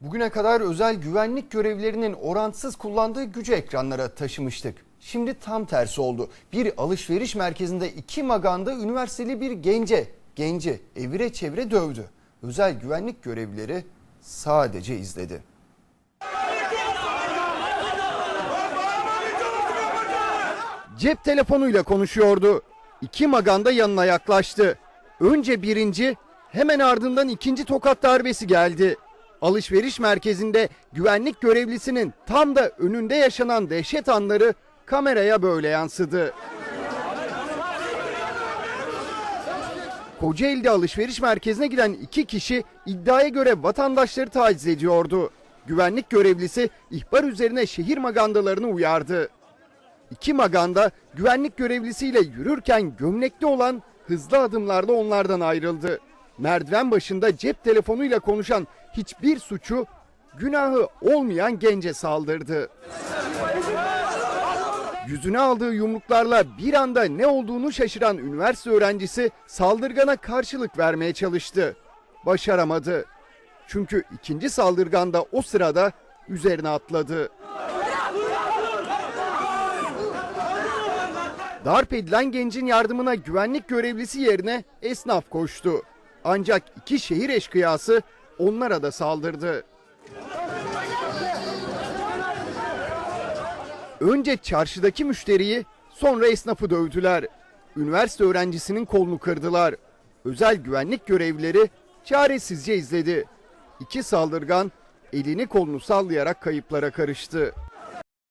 Bugüne kadar özel güvenlik görevlilerinin orantısız kullandığı gücü ekranlara taşımıştık. Şimdi tam tersi oldu. Bir alışveriş merkezinde iki maganda üniversiteli bir gence, genci evire çevire dövdü. Özel güvenlik görevlileri sadece izledi. Cep telefonuyla konuşuyordu. İki maganda yanına yaklaştı. Önce birinci, hemen ardından ikinci tokat darbesi geldi. Alışveriş merkezinde güvenlik görevlisinin tam da önünde yaşanan dehşet anları kameraya böyle yansıdı. Kocaeli'de alışveriş merkezine giden iki kişi iddiaya göre vatandaşları taciz ediyordu. Güvenlik görevlisi ihbar üzerine şehir magandalarını uyardı. İki maganda güvenlik görevlisiyle yürürken gömlekli olan hızlı adımlarla onlardan ayrıldı. Merdiven başında cep telefonuyla konuşan hiçbir suçu günahı olmayan gence saldırdı. Yüzüne aldığı yumruklarla bir anda ne olduğunu şaşıran üniversite öğrencisi saldırgana karşılık vermeye çalıştı. Başaramadı. Çünkü ikinci saldırgan da o sırada üzerine atladı. Darp edilen gencin yardımına güvenlik görevlisi yerine esnaf koştu. Ancak iki şehir eşkıyası onlara da saldırdı. Önce çarşıdaki müşteriyi sonra esnafı dövdüler. Üniversite öğrencisinin kolunu kırdılar. Özel güvenlik görevlileri çaresizce izledi. İki saldırgan elini kolunu sallayarak kayıplara karıştı.